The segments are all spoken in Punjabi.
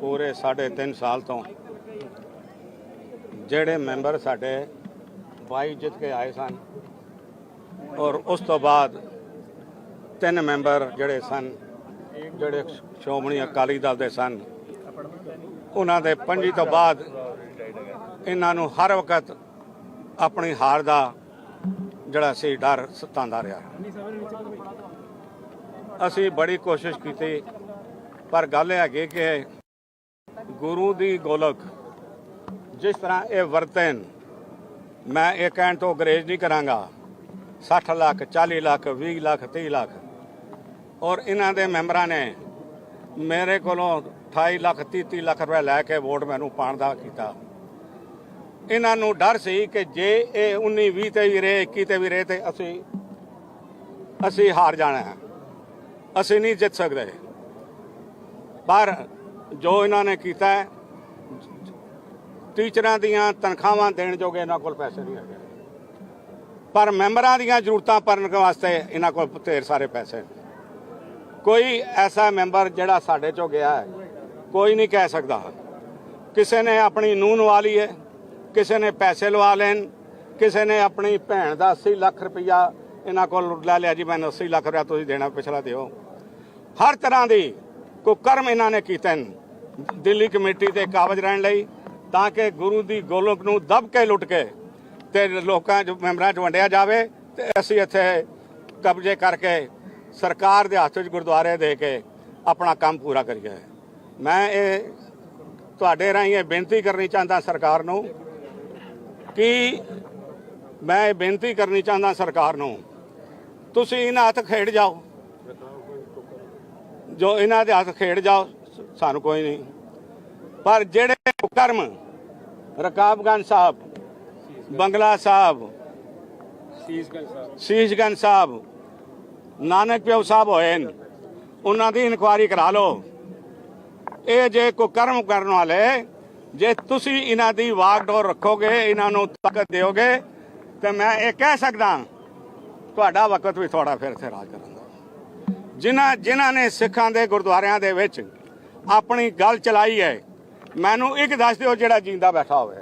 ਪੂਰੇ 3.5 ਸਾਲ ਤੋਂ ਜਿਹੜੇ ਮੈਂਬਰ ਸਾਡੇ 22 ਜਿੱਤ ਕੇ ਆਏ ਸਨ ਔਰ ਉਸ ਤੋਂ ਬਾਅਦ ਤਿੰਨ ਮੈਂਬਰ ਜਿਹੜੇ ਸਨ, ਜਿਹੜੇ ਸ਼੍ਰੋਮਣੀ ਅਕਾਲੀ ਦਲ ਦੇ ਸਨ, ਉਹਨਾਂ ਦੇ ਪੰਜੀ ਤੋਂ ਬਾਅਦ ਇਹਨਾਂ ਨੂੰ ਹਰ ਵਕਤ ਆਪਣੀ ਹਾਰ ਦਾ ਜਿਹੜਾ ਸੀ ਡਰ ਸਤਾਉਂਦਾ ਰਿਹਾ। ਅਸੀਂ ਬੜੀ ਕੋਸ਼ਿਸ਼ ਕੀਤੀ, ਪਰ ਗੱਲ ਇਹ ਹੈਗੀ ਕਿ ਗੁਰੂ ਦੀ ਗੋਲਕ, ਜਿਸ ਤਰ੍ਹਾਂ ਇਹ ਵਰਤਨ, ਮੈਂ ਇਹ ਕਹਿਣ ਤੋਂ ਗਰੇਜ ਨਹੀਂ ਕਰਾਂਗਾ। 60 ਲੱਖ 40 ਲੱਖ 20 ਲੱਖ 30 ਲੱਖ। ਔਰ ਇਹਨਾਂ ਦੇ ਮੈਂਬਰਾਂ ਨੇ ਮੇਰੇ ਕੋਲੋਂ 28 ਲੱਖ 33 ਲੱਖ ਰੁਪਏ ਲੈ ਕੇ ਵੋਟ ਮੈਨੂੰ ਪਾਣ ਦਾ ਕੀਤਾ। ਇਹਨਾਂ ਨੂੰ ਡਰ ਸੀ ਕਿ ਜੇ ਇਹ 19 20 ਤੇ ਵੀ ਰਹੇ 21 ਤੇ ਵੀ ਰਹੇ ਤੇ ਅਸੀਂ ਅਸੀਂ ਹਾਰ ਜਾਣਾ ਹੈ। ਅਸੀਂ ਨਹੀਂ ਜਿੱਤ ਸਕਦੇ। ਪਰ ਜੋ ਇਹਨਾਂ ਨੇ ਕੀਤਾ ਹੈ, ਟੀਚਰਾਂ ਦੀਆਂ ਤਨਖਾਹਾਂ ਦੇਣ ਜੋਗੇ ਇਹਨਾਂ ਕੋਲ ਪੈਸੇ ਨਹੀਂ ਹੈਗੇ। ਪਰ ਮੈਂਬਰਾਂ ਦੀਆਂ ਜ਼ਰੂਰਤਾਂ ਭਰਨ ਵਾਸਤੇ ਇਹਨਾਂ ਕੋਲ ਬਥੇਰ ਸਾਰੇ ਪੈਸੇ ਨੇ। ਕੋਈ ਐਸਾ ਮੈਂਬਰ ਜਿਹੜਾ ਸਾਡੇ ਚੋਂ ਗਿਆ ਹੈ ਕੋਈ ਨਹੀਂ ਕਹਿ ਸਕਦਾ। ਕਿਸੇ ਨੇ ਆਪਣੀ ਨੂੰਹ ਨਵਾ ਲਈ ਹੈ ਕਿਸੇ ਨੇ ਪੈਸੇ ਲਵਾ ਲੈਣ ਕਿਸੇ ਨੇ ਆਪਣੀ ਭੈਣ ਦਾ 80 ਲੱਖ ਰੁਪਇਆ ਇਹਨਾਂ ਕੋਲ ਲੈ ਲਿਆ ਜੀ ਮੈਨੂੰ 80 ਲੱਖ ਰੁਪਇਆ ਤੁਸੀਂ ਦੇਣਾ ਪਿਛਲਾ ਦਿਓ। ਹਰ ਤਰ੍ਹਾਂ ਦੀ ਕੁਕਰਮ ਇਹਨਾਂ ਨੇ ਕੀਤੇ ਨੇ। ਦਿੱਲੀ ਕਮੇਟੀ ਤੇ ਕਾਬਜ ਰਹਿਣ ਲਈ ਤਾਂ ਕਿ ਗੁਰੂ ਦੀ ਗੋਲਕ ਨੂੰ ਦਬ ਕੇ ਲੁੱਟ ਕੇ ਤੇ ਲੋਕਾਂ ਚ, ਮੈਂਬਰਾਂ ਚ ਵੰਡਿਆ ਜਾਵੇ ਤੇ ਅਸੀਂ ਇੱਥੇ ਕਬਜ਼ੇ ਕਰਕੇ ਸਰਕਾਰ ਦੇ ਹੱਥ ਵਿੱਚ ਗੁਰਦੁਆਰੇ ਦੇ ਕੇ ਆਪਣਾ ਕੰਮ ਪੂਰਾ ਕਰੀਏ। ਮੈਂ ਇਹ ਤੁਹਾਡੇ ਰਾਹੀਂ ਇਹ ਬੇਨਤੀ ਕਰਨੀ ਚਾਹੁੰਦਾ ਸਰਕਾਰ ਨੂੰ ਕਿ ਮੈਂ ਇਹ ਬੇਨਤੀ ਕਰਨੀ ਚਾਹੁੰਦਾ ਸਰਕਾਰ ਨੂੰ, ਤੁਸੀਂ ਇਹਨਾਂ ਹੱਥ ਖੇਡ ਜਾਓ। ਜੋ ਇਹਨਾਂ ਦੇ ਹੱਥ ਖੇਡ ਜਾਓ ਸਾਨੂੰ ਕੋਈ ਨਹੀਂ। ਪਰ ਜਿਹੜੇ ਕਰਮ ਰਕਾਬਗੰਜ ਸਾਹਿਬ, ਬੰਗਲਾ ਸਾਹਿਬ, ਸੀਸਗੰਜ ਸਾਹਿਬ, ਨਾਨਕ ਪਿਓ ਸਾਹਿਬ ਹੋਏ ਨੇ ਉਹਨਾਂ ਦੀ ਇਨਕੁਆਇਰੀ ਕਰਾ ਲਓ। ਇਹ ਜੇ ਕੋ ਕਰਮ ਕਰਨ ਵਾਲੇ, ਜੇ ਤੁਸੀਂ ਇਹਨਾਂ ਦੀ ਵਾਗਡੋਰ ਰੱਖੋਗੇ, ਇਹਨਾਂ ਨੂੰ ਤਾਕਤ ਦਿਓਗੇ, ਤੇ ਮੈਂ ਇਹ ਕਹਿ ਸਕਦਾ, ਤੁਹਾਡਾ ਵਕਤ ਵੀ ਥੋੜਾ ਫਿਰ ਇੱਥੇ ਰਾਜ ਕਰਾਂਗਾ ਜਿਨ੍ਹਾਂ ਜਿਨ੍ਹਾਂ ਨੇ ਸਿੱਖਾਂ ਦੇ ਗੁਰਦੁਆਰਿਆਂ ਦੇ ਵਿੱਚ ਆਪਣੀ ਗੱਲ ਚਲਾਈ ਹੈ। ਮੈਨੂੰ ਇੱਕ ਦੱਸ ਦਿਓ ਜਿਹੜਾ ਜਿੰਦਾ ਬੈਠਾ ਹੋਵੇ।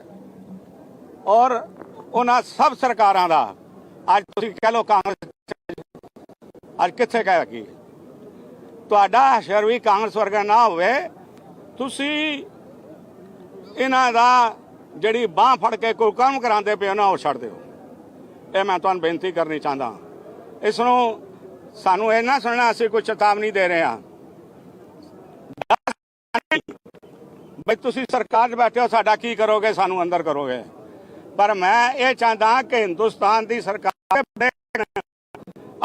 ਔਰ ਉਹਨਾਂ ਸਭ ਸਰਕਾਰਾਂ ਦਾ, ਅੱਜ ਤੁਸੀਂ ਕਹਿ ਲਓ ਕਾਂਗਰਸ ਅੱਜ ਕਿੱਥੇ ਕਹਿ ਕੀ ਤੁਹਾਡਾ ਹਸ਼ਰ ਵੀ ਕਾਂਗਰਸ ਵਰਗਾ ਨਾ ਹੋਵੇ। ਤੁਸੀਂ ਇਹਨਾਂ ਦਾ ਜਿਹੜੀ ਬਾਹ ਫੜ ਕੇ ਕੋਈ ਕੰਮ ਕਰਾਉਂਦੇ ਪਿਓ ਨਾ, ਉਹ ਛੱਡ ਦਿਓ। ਇਹ ਮੈਂ ਤੁਹਾਨੂੰ ਬੇਨਤੀ ਕਰਨੀ ਚਾਹੁੰਦਾ। ਇਸ ਨੂੰ ਸਾਨੂੰ ਇਹ ਨਾ ਸੁਣਨਾ, ਅਸੀਂ ਕੋਈ ਚੇਤਾਵਨੀ ਦੇ ਰਹੇ ਹਾਂ। ਬਈ ਤੁਸੀਂ ਸਰਕਾਰ 'ਚ ਬੈਠੇ ਹੋ, ਸਾਡਾ ਕੀ ਕਰੋਗੇ? ਸਾਨੂੰ ਅੰਦਰ ਕਰੋਗੇ। ਪਰ ਮੈਂ ਇਹ ਚਾਹੁੰਦਾ ਕਿ ਹਿੰਦੁਸਤਾਨ ਦੀ ਸਰਕਾਰ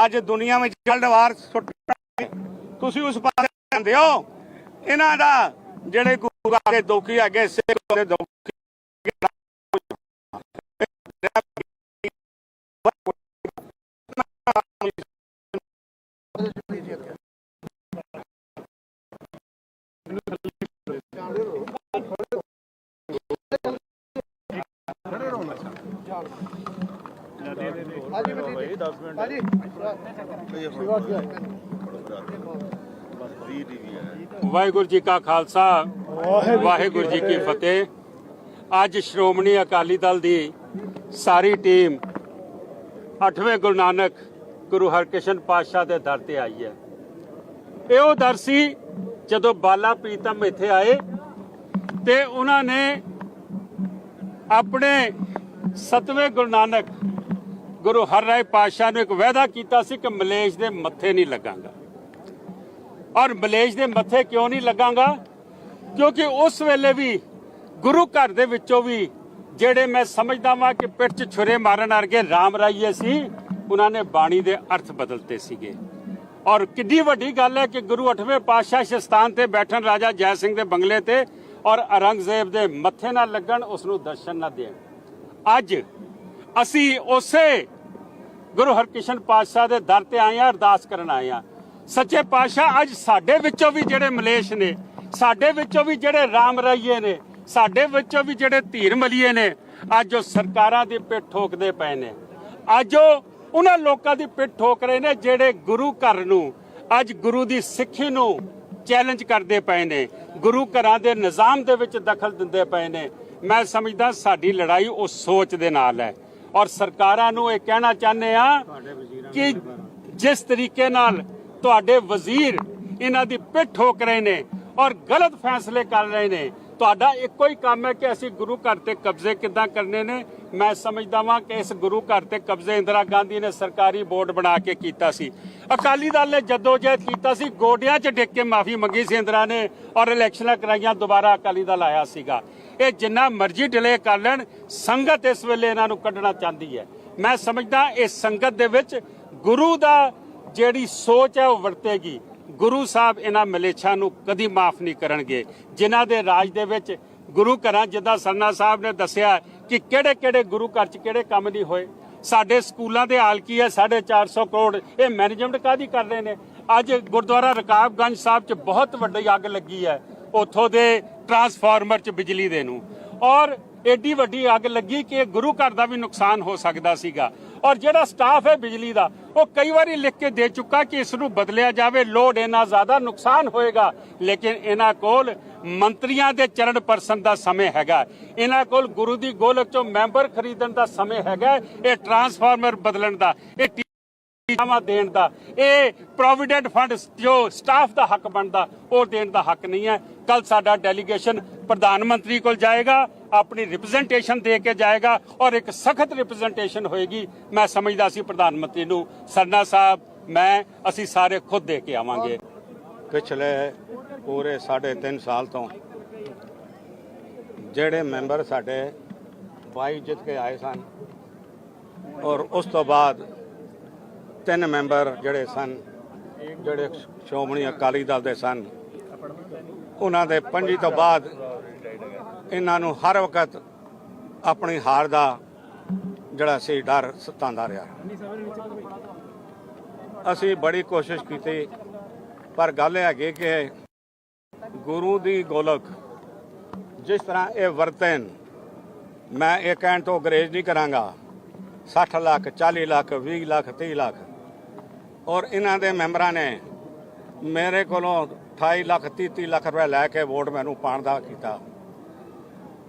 ਅੱਜ ਦੁਨੀਆ ਵਿੱਚ ਜਲਦਵਾਰ ਸੁੱਟ ਤੁਸੀਂ ਉਸ ਪਾਸੇ ਜਾਂਦੇ ਹੋ ਇਹਨਾਂ ਦਾ ਜਿਹੜੇ ਗੁਰੂ ਦੇ ਦੋਖੀ ਹੈਗੇ, ਸਿੱਖ ਦੇ ਦੋਖੀ ਵਾਹਿਗੁਰੂ ਜੀ ਕਾ ਖਾਲਸਾ ਵਾਹਿਗੁਰੂ ਜੀ ਕੀ ਫਤਿਹ। ਅੱਜ ਸ਼੍ਰੋਮਣੀ ਅਕਾਲੀ ਦਲ ਦੀ ਸਾਰੀ ਟੀਮ 8ਵੇਂ ਗੁਰੂ ਨਾਨਕ ਗੁਰੂ ਹਰਕ੍ਰਿਸ਼ਨ ਪਾਤਸ਼ਾਹ ਦੇ ਦਰ ਤੇ ਆਈ ਹੈ। ਇਹ ਉਹ ਦਰ ਸੀ ਜਦੋਂ ਬਾਲਾ ਪ੍ਰੀਤਮ ਇੱਥੇ ਆਏ ਤੇ ਉਹਨਾਂ ਨੇ ਆਪਣੇ 7ਵੇਂ ਗੁਰੂ ਨਾਨਕ ਗੁਰੂ ਹਰ ਰਾਏ ਪਾਤਸ਼ਾਹ ਨੂੰ ਇੱਕ ਵਾਅਦਾ ਕੀਤਾ ਸੀ ਕਿ ਮਲੇਸ਼ ਦੇ ਮੱਥੇ ਨਹੀਂ ਲੱਗਾਂਗਾ। ਔਰ ਮਲੇਸ਼ ਦੇ ਮੱਥੇ ਕਿਉਂ ਨਹੀਂ ਲੱਗਾਂਗਾ? ਕਿਉਂਕਿ ਉਸ ਵੇਲੇ ਵੀ ਗੁਰੂ ਘਰ ਦੇ ਵਿੱਚੋਂ ਵੀ ਜਿਹੜੇ ਮੈਂ ਸਮਝਦਾ ਵਾਂ ਕਿ ਪਿੱਠ 'ਚ ਛੁਰੇ ਮਾਰਨ ਵਰਗੇ ਰਾਮ ਰਾਈਏ ਸੀ, ਉਹਨਾਂ ਨੇ ਬਾਣੀ ਦੇ ਅਰਥ ਬਦਲਤੇ ਸੀਗੇ। ਔਰ ਕਿੱਡੀ ਵੱਡੀ ਗੱਲ ਹੈ ਕਿ ਗੁਰੂ 8ਵੇਂ ਪਾਤਸ਼ਾਹ ਸ਼ਸਤਾਨ ਤੇ ਬੈਠਣ ਰਾਜਾ ਜੈ ਸਿੰਘ ਦੇ ਬੰਗਲੇ ਤੇ ਔਰ ਔਰੰਗਜ਼ੇਬ ਦੇ ਮੱਥੇ ਨਾਲ ਲੱਗਣ ਉਸ ਨੂੰ ਦਰਸ਼ਨ ਨਾ ਦੇਣ। ਅੱਜ ਅਸੀਂ ਉਸੇ ਗੁਰੂ ਹਰਕ੍ਰਿਸ਼ਨ ਪਾਤਸ਼ਾਹ ਦੇ ਦਰ ਤੇ ਆਏ ਆ ਅਰਦਾਸ ਕਰਨ ਆਏ ਆ ਸੱਚੇ ਪਾਤਸ਼ਾਹ, ਅੱਜ ਸਾਡੇ ਵਿੱਚੋਂ ਵੀ ਜਿਹੜੇ ਮਲੇਸ਼ ਨੇ, ਸਾਡੇ ਵਿੱਚੋਂ ਵੀ ਜਿਹੜੇ ਰਾਮ ਰਾਈਏ ਨੇ, ਸਾਡੇ ਵਿੱਚੋਂ ਵੀ ਜਿਹੜੇ ਧੀਰ ਮਲੀਏ ਨੇ, ਅੱਜ ਉਹ ਸਰਕਾਰਾਂ ਦੀ ਪਿੱਠ ਠੋਕਦੇ ਪਏ ਨੇ। ਅੱਜ ਉਹ ਉਹਨਾਂ ਲੋਕਾਂ ਦੀ ਪਿੱਠ ਠੋਕ ਰਹੇ ਨੇ ਜਿਹੜੇ ਗੁਰੂ ਘਰ ਨੂੰ, ਅੱਜ ਗੁਰੂ ਦੀ ਸਿੱਖੀ ਨੂੰ ਚੈਲੰਜ ਕਰਦੇ ਪਏ ਨੇ। ਗੁਰੂ ਘਰਾਂ ਦੇ ਨਿਜ਼ਾਮ ਦੇ ਵਿੱਚ ਦਖਲ ਦਿੰਦੇ ਪਏ ਨੇ। ਮੈਂ ਸਮਝਦਾ ਸਾਡੀ ਲੜਾਈ ਉਸ ਸੋਚ ਦੇ ਨਾਲ ਹੈ। ਔਰ ਸਰਕਾਰਾਂ ਨੂੰ ਇਹ ਕਹਿਣਾ ਚਾਹੁੰਦੇ ਆ ਕਿ ਜਿਸ ਤਰੀਕੇ ਨਾਲ ਤੁਹਾਡੇ ਵਜ਼ੀਰ ਇਹਨਾਂ ਦੀ ਪਿੱਠ ਠੋਕ ਰਹੇ ਨੇ ਔਰ ਗਲਤ ਫੈਸਲੇ ਕਰ ਰਹੇ ਨੇ ਤੁਹਾਡਾ ਇੱਕੋ ਹੀ ਕੰਮ ਹੈ ਕਿ ਅਸੀਂ ਗੁਰੂ ਘਰ ਤੇ ਕਬਜ਼ੇ ਕਿੱਦਾਂ ਕਰਨੇ ਨੇ। ਮੈਂ ਸਮਝਦਾ ਵਾਂ ਕਿ ਇਸ ਗੁਰੂ ਘਰ ਤੇ ਕਬਜ਼ੇ ਇੰਦਰਾ ਗਾਂਧੀ ਨੇ ਸਰਕਾਰੀ ਬੋਰਡ ਬਣਾ ਕੇ ਕੀਤਾ ਸੀ। ਅਕਾਲੀ ਦਲ ਨੇ ਜਦੋਜਹਿਦ ਕੀਤਾ ਸੀ, ਗੋਡਿਆਂ 'ਚ ਡਿੱਗ ਕੇ ਮਾਫੀ ਮੰਗੀ ਸੀ ਇੰਦਰਾ ਨੇ ਔਰ ਇਲੈਕਸ਼ਨਾਂ ਕਰਾਈਆਂ, ਦੁਬਾਰਾ ਅਕਾਲੀ ਦਲ ਆਇਆ ਸੀਗਾ। ਇਹ ਜਿੰਨਾ ਮਰਜ਼ੀ ਡਿਲੇ ਕਰ ਲੈਣ, ਸੰਗਤ ਇਸ ਵੇਲੇ ਇਹਨਾਂ ਨੂੰ ਕੱਢਣਾ ਚਾਹੁੰਦੀ ਹੈ। ਮੈਂ ਸਮਝਦਾ ਇਹ ਸੰਗਤ ਦੇ ਵਿੱਚ ਗੁਰੂ ਦਾ ਜਿਹੜੀ ਸੋਚ ਹੈ ਉਹ ਵਰਤੇਗੀ। ਗੁਰੂ ਸਾਹਿਬ ਇਹਨਾਂ ਮਲੇਛਾਂ ਨੂੰ ਕਦੀ ਮਾਫ ਨਹੀਂ ਕਰਨਗੇ। ਜਿਨ੍ਹਾਂ ਦੇ ਰਾਜ ਦੇ ਵਿੱਚ ਗੁਰੂ ਘਰਾਂ, ਜਿੱਦਾਂ ਸਰਨਾ ਸਾਹਿਬ ਨੇ ਦੱਸਿਆ ਕਿ ਕਿਹੜੇ ਕਿਹੜੇ ਗੁਰੂ ਘਰ 'ਚ ਕਿਹੜੇ ਕੰਮ ਨਹੀਂ ਹੋਏ। ਸਾਡੇ ਸਕੂਲਾਂ ਦੇ ਹਾਲ ਕੀ ਹੈ? 450 ਕਰੋੜ। ਇਹ ਮੈਨੇਜਮੈਂਟ ਕਾਦੀ ਕਰ ਰਹੇ ਨੇ? ਅੱਜ ਗੁਰਦੁਆਰਾ ਰਕਾਬਗੰਜ ਸਾਹਿਬ 'ਚ ਬਹੁਤ ਵੱਡੀ ਅੱਗ ਲੱਗੀ ਹੈ। ਉੱਥੋਂ ਦੇ ਟਰਾਂਸਫਾਰਮਰ 'ਚ ਬਿਜਲੀ ਦੇ ਨੂੰ। ਔਰ ਏਡੀ ਵੱਡੀ ਅੱਗ ਲੱਗੀ ਕਿ ਗੁਰੂ ਘਰ ਦਾ ਵੀ ਨੁਕਸਾਨ ਹੋ ਸਕਦਾ ਸੀਗਾ। ਔਰ ਜਿਹੜਾ ਸਟਾਫ ਹੈ ਬਿਜਲੀ ਦਾ, ਉਹ ਕਈ ਵਾਰੀ ਲਿਖ ਕੇ ਦੇ ਚੁੱਕਾ ਕਿ ਇਸ ਨੂੰ ਬਦਲਿਆ ਜਾਵੇ, ਲੋਡ ਇੰਨਾ ਜ਼ਿਆਦਾ ਨੁਕਸਾਨ ਹੋਏਗਾ, ਲੇਕਿਨ ਇਹਨਾਂ ਕੋਲ ਮੰਤਰੀਆਂ ਦੇ ਚਰਨ ਪਰਸਨ ਦਾ ਸਮੇਂ ਹੈਗਾ। ਇਹਨਾਂ ਕੋਲ ਗੁਰੂ ਦੀ ਗੋਲਕ ਚੋਂ ਮੈਂਬਰ ਖਰੀਦਣ ਦਾ ਸਮੇਂ ਹੈਗਾ, ਇਹ ਟਰਾਂਸਫਾਰਮਰ ਬਦਲਣ ਦਾ, ਇਹ ਟੀਚਾਵਾਂ ਦੇਣ ਦਾ। ਇਹ ਪ੍ਰੋਵੀਡੈਂਟ ਫੰਡ ਜੋ ਸਟਾਫ ਦਾ ਹੱਕ ਬਣਦਾ, ਉਹ ਦੇਣ ਦਾ ਹੱਕ ਨਹੀਂ ਹੈ। ਕੱਲ ਸਾਡਾ ਡੈਲੀਗੇਸ਼ਨ ਪ੍ਰਧਾਨ ਮੰਤਰੀ ਕੋਲ ਜਾਏਗਾ, ਆਪਣੀ ਰਿਪਰੈਜ਼ੈਂਟੇਸ਼ਨ ਦੇ ਕੇ ਜਾਏਗਾ ਔਰ ਇੱਕ ਸਖਤ ਰਿਪਰੈਜ਼ੈਂਟੇਸ਼ਨ ਹੋਏਗੀ। ਮੈਂ ਸਮਝਦਾ ਸੀ ਪ੍ਰਧਾਨ ਮੰਤਰੀ ਨੂੰ, ਸਰਨਾ ਸਾਹਿਬ, ਮੈਂ, ਅਸੀਂ ਸਾਰੇ ਖੁਦ ਦੇ ਕੇ ਆਵਾਂਗੇ। ਪਿਛਲੇ ਪੂਰੇ 3.5 ਸਾਲ ਤੋਂ ਜਿਹੜੇ ਮੈਂਬਰ ਸਾਡੇ 22 ਜਿੱਤ ਕੇ ਆਏ ਸਨ ਔਰ ਉਸ ਤੋਂ ਬਾਅਦ ਤਿੰਨ ਮੈਂਬਰ ਜਿਹੜੇ ਸਨ, ਜਿਹੜੇ ਸ਼੍ਰੋਮਣੀ ਅਕਾਲੀ ਦਲ ਦੇ ਸਨ, ਉਹਨਾਂ ਦੇ ਪੰਜੀ ਤੋਂ ਬਾਅਦ ਇਹਨਾਂ ਨੂੰ ਹਰ ਵਕਤ ਆਪਣੀ ਹਾਰ ਦਾ ਜਿਹੜਾ ਸੀ ਡਰ ਸਤਾਉਂਦਾ ਰਿਹਾ। ਅਸੀਂ ਬੜੀ ਕੋਸ਼ਿਸ਼ ਕੀਤੀ, ਪਰ ਗੱਲ ਇਹ ਹੈਗੀ ਕਿ ਗੁਰੂ ਦੀ ਗੋਲਕ ਜਿਸ ਤਰ੍ਹਾਂ ਇਹ ਵਰਤਨ, ਮੈਂ ਇਹ ਕਹਿਣ ਤੋਂ ਗਰੇਜ ਨਹੀਂ ਕਰਾਂਗਾ 60 ਲੱਖ 40 ਲੱਖ 20 ਲੱਖ 30 ਲੱਖ ਔਰ ਇਹਨਾਂ ਦੇ ਮੈਂਬਰਾਂ ਨੇ ਮੇਰੇ ਕੋਲੋਂ 28 ਲੱਖ 30 30 ਲੱਖ ਰੁਪਏ ਲੈ ਕੇ ਵੋਟ ਮੈਨੂੰ ਪਾਣ ਦਾ ਕੀਤਾ।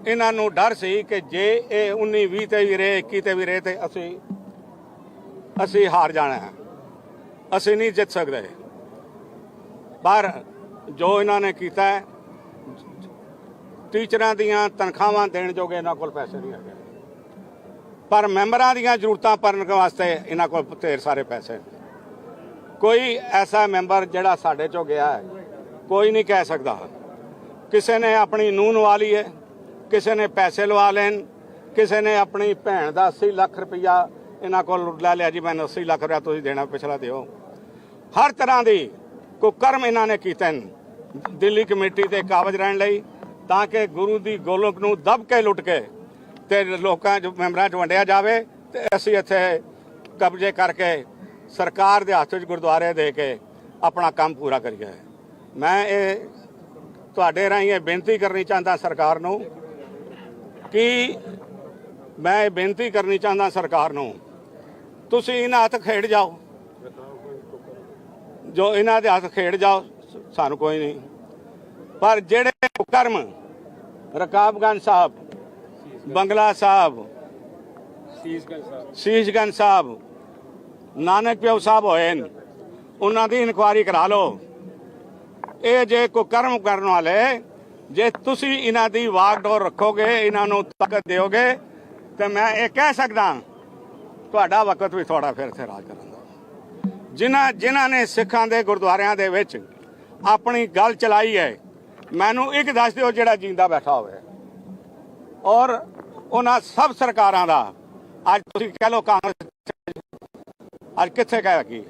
ਇਹਨਾਂ ਨੂੰ ਡਰ ਸੀ ਕਿ ਜੇ ਇਹ 19 20 ਤੇ ਵੀ ਰਹੇ 21 ਤੇ ਵੀ ਰਹੇ ਤੇ ਅਸੀਂ ਅਸੀਂ ਹਾਰ ਜਾਣਾ ਹੈ। ਅਸੀਂ ਨਹੀਂ ਜਿੱਤ ਸਕਦੇ। ਪਰ ਜੋ ਇਹਨਾਂ ਨੇ ਕੀਤਾ ਹੈ, ਟੀਚਰਾਂ ਦੀਆਂ ਤਨਖਾਹਾਂ ਦੇਣ ਜੋਗੇ ਇਹਨਾਂ ਕੋਲ ਪੈਸੇ ਨਹੀਂ ਹੈਗੇ। ਪਰ ਮੈਂਬਰਾਂ ਦੀਆਂ ਜ਼ਰੂਰਤਾਂ ਭਰਨ ਵਾਸਤੇ ਇਹਨਾਂ ਕੋਲ ਢੇਰ ਸਾਰੇ ਪੈਸੇ ਨੇ। ਕੋਈ ਐਸਾ ਮੈਂਬਰ ਜਿਹੜਾ ਸਾਡੇ ਚੋਂ ਗਿਆ ਹੈ, ਕੋਈ ਨਹੀਂ ਕਹਿ ਸਕਦਾ। ਕਿਸੇ ਨੇ ਆਪਣੀ ਨੂੰਹ ਨਵਾ ਲਈ ਹੈ, ਕਿਸੇ ਨੇ ਪੈਸੇ ਲਵਾ ਲੈਣ, ਕਿਸੇ ਨੇ ਆਪਣੀ ਭੈਣ ਦਾ 80 ਲੱਖ ਰੁਪਇਆ ਇਹਨਾਂ ਕੋਲ ਲੈ ਲਿਆ ਜੀ, ਮੈਨੂੰ 80 ਲੱਖ ਰੁਪਇਆ ਤੁਸੀਂ ਦੇਣਾ, ਪਿਛਲਾ ਦਿਓ। ਹਰ ਤਰ੍ਹਾਂ ਦੀ ਕੁਕਰਮ ਇਹਨਾਂ ਨੇ ਕੀਤੇ ਨੇ ਦਿੱਲੀ ਕਮੇਟੀ ਤੇ ਕਾਬਜ ਰਹਿਣ ਲਈ, ਤਾਂ ਕਿ ਗੁਰੂ ਦੀ ਗੋਲਕ ਨੂੰ ਦਬ ਕੇ ਲੁੱਟ ਕੇ ਤੇ ਲੋਕਾਂ ਚ, ਮੈਂਬਰਾਂ ਚ ਵੰਡਿਆ ਜਾਵੇ ਤੇ ਅਸੀਂ ਇੱਥੇ ਕਬਜ਼ੇ ਕਰਕੇ ਸਰਕਾਰ ਦੇ ਹੱਥ ਵਿੱਚ ਗੁਰਦੁਆਰੇ ਦੇ ਕੇ ਆਪਣਾ ਕੰਮ ਪੂਰਾ ਕਰੀਏ। ਮੈਂ ਇਹ ਤੁਹਾਡੇ ਰਾਹੀਂ ਇਹ ਬੇਨਤੀ ਕਰਨੀ ਚਾਹੁੰਦਾ ਸਰਕਾਰ ਨੂੰ ਕਿ ਮੈਂ ਇਹ ਬੇਨਤੀ ਕਰਨੀ ਚਾਹੁੰਦਾ ਸਰਕਾਰ ਨੂੰ ਤੁਸੀਂ ਇਹਨਾਂ ਹੱਥ ਖੇਡ ਜਾਓ। ਜੋ ਇਹਨਾਂ ਦੇ ਹੱਥ ਖੇਡ ਜਾਓ ਸਾਨੂੰ ਕੋਈ ਨਹੀਂ। ਪਰ ਜਿਹੜੇ ਕਰਮ ਰਕਾਬਗੰਜ ਸਾਹਿਬ ਬੰਗਲਾ ਸਾਹਿਬ। ਸੀਸਗੰਜ ਸਾਹਿਬ ਨਾਨਕ ਪਿਓ ਸਾਹਿਬ ਹੋਏ ਨੇ, ਉਹਨਾਂ ਦੀ ਇਨਕੁਆਰੀ ਕਰਾ ਲਓ। ਇਹ ਜੇ ਕੋਈ ਕਰਮ ਕਰਨ ਵਾਲੇ, ਜੇ ਤੁਸੀਂ ਇਹਨਾਂ ਦੀ ਵਾਗਡੋਰ ਰੱਖੋਗੇ, ਇਹਨਾਂ ਨੂੰ ਤਾਕਤ ਦਿਓਗੇ, ਤੇ ਮੈਂ ਇਹ ਕਹਿ ਸਕਦਾ, ਤੁਹਾਡਾ ਵਕਤ ਵੀ ਥੋੜਾ ਫਿਰ ਇੱਥੇ ਰਾਜ ਕਰਨ ਦਾ। ਜਿਨ੍ਹਾਂ ਜਿਨ੍ਹਾਂ ਨੇ ਸਿੱਖਾਂ ਦੇ ਗੁਰਦੁਆਰਿਆਂ ਦੇ ਵਿੱਚ ਆਪਣੀ ਗੱਲ ਚਲਾਈ ਹੈ, ਮੈਨੂੰ ਇੱਕ ਦੱਸ ਦਿਓ ਜਿਹੜਾ ਜਿੰਦਾ ਬੈਠਾ ਹੋਵੇ। ਔਰ ਉਹਨਾਂ ਸਭ ਸਰਕਾਰਾਂ ਦਾ, ਅੱਜ ਤੁਸੀਂ ਕਹਿ ਲਓ ਕਾਂਗਰਸ ਅੱਜ ਕਿੱਥੇ ਕਹਿ ਗਈ